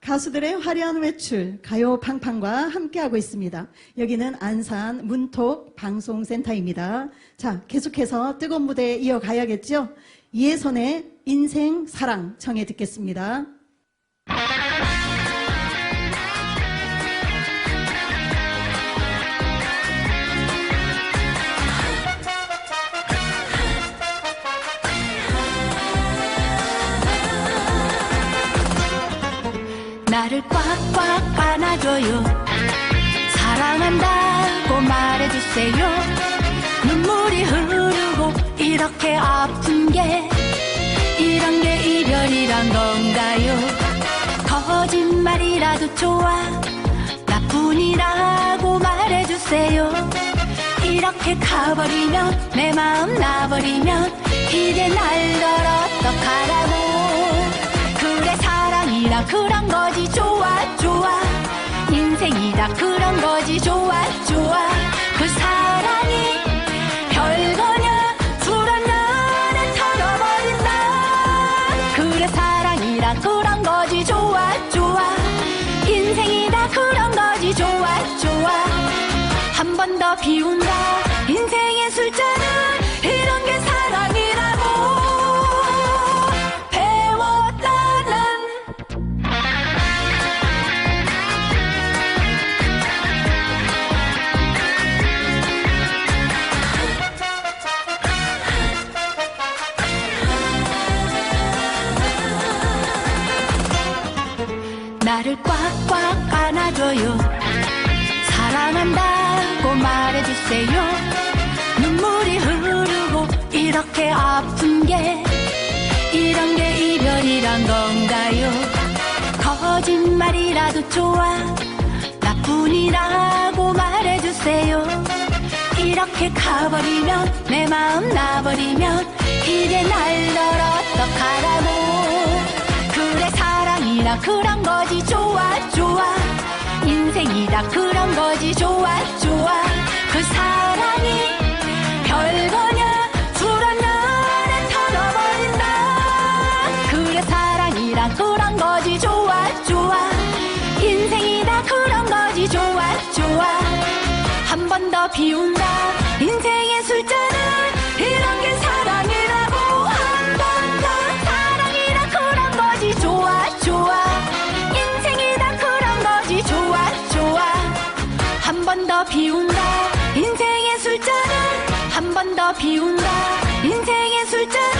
가수들의 화려한 외출, 가요 팡팡과 함께하고 있습니다. 여기는 안산 문톡 방송센터입니다. 자, 계속해서 뜨거운 무대 이어가야겠죠? 이혜선의 인생 사랑 청해 듣겠습니다. 나를 꽉꽉 안아줘요. 사랑한다고 말해주세요. 눈물이 흐르고 이렇게 아픈 게 이런 게 이별이란 건가요? 거짓말이라도 좋아 나뿐이라고 말해주세요. 이렇게 가버리면 내 마음 나버리면 이제 날 널 어떡하라고. 그래 사랑이라 그런 인생이다 그런 거지. 좋아 좋아. 그 사랑이 별거냐? 불안냐를 털어버린다. 그래 사랑이라 그런 거지. 좋아 좋아. 인생이다. 그런 거지. 좋아 좋아. 한 번 더 비운다. 인생 나를 꽉꽉 안아줘요. 사랑한다고 말해주세요. 눈물이 흐르고 이렇게 아픈 게 이런 게 이별이란 건가요? 거짓말이라도 좋아 나뿐이라고 말해주세요. 이렇게 가버리면 내 마음 나버리면 이제 날 널 어떡하라고. 그래 사랑이라 그런 거지 인생이다 그런 거지. 좋아 좋아. 그 사랑이 별거냐. 불안냐를 털어버린다. 그래 사랑이라 그런 거지. 좋아 좋아. 인생이다. 그런 거지. 좋아 좋아. 한 번 더 비운다 번 더 비운다. 인생의 술잔을 한 번 더 비운다. 인생의 술잔을